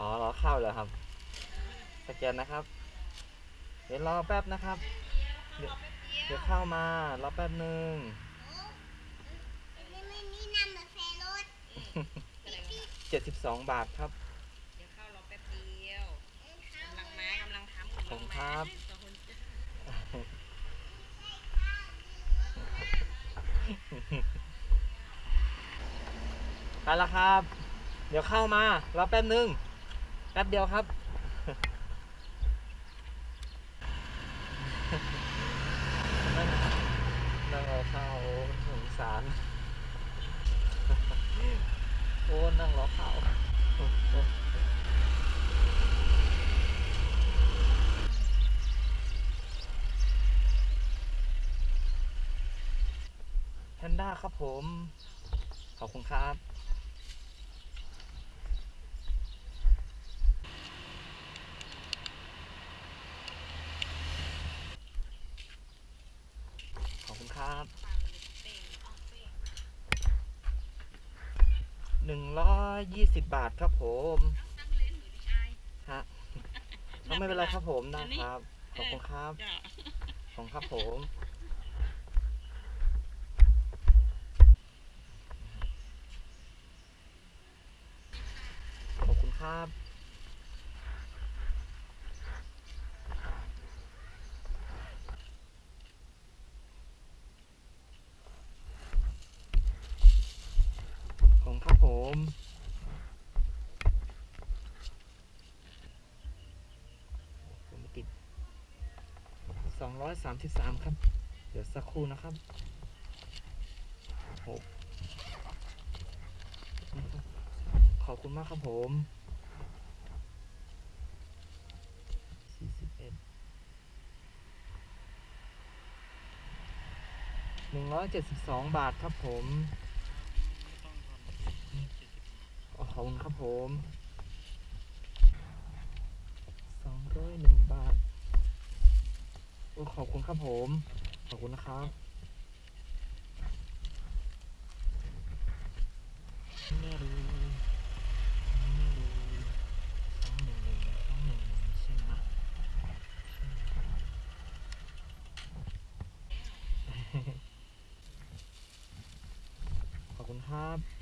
รอเข้าเลยครับ สแกนนะครับ เดี๋ยวรอแป๊บนะครับ เดี๋ยวเดี๋ยวเข้ามารอแป๊บหนึ่งนี่ไม่นี่นำมาแฟรถเจ็ดสิบสองบาทครับ เดี๋ยวเข้ารอแป๊บเดียวกำลังมากำลังทำขอบคุณครับสองคนไปแล้วครับ เดี๋ยวเข้ามารอแป๊บหนึ่ง แป๊บเดียวครับ นั่งรอข้าวสงสาร โอ้ นั่งรอข้าวแพนด้าครับผม ขอบคุณครับ ขอบคุณครับ หนึ่งร้อยยี่สิบบาทครับผมตั้งเลนหรือชายฮะเอาไม่เป็นไรครับผมนะครับ ขอบคุณครับจ้ะขอบคุณครับผม ขอบคุณครับ ขอบคุณครับ ผมผมติดสองร้อยสามสิบสามครับ เดี๋ยวสักครู่นะครับหกขอบคุณมากครับผมหนึ่งร้อยเจ็ดสิบสองบาทครับผม ขอบคุณครับผมสองร้อยหนึ่งบาทโอ้ขอบคุณครับผม ขอบคุณนะครับไม่รู้ไม่รู้สองหนึ่งหนึ่งสองหนึ่งหนึ่งใช่ไหมขอบคุณครับ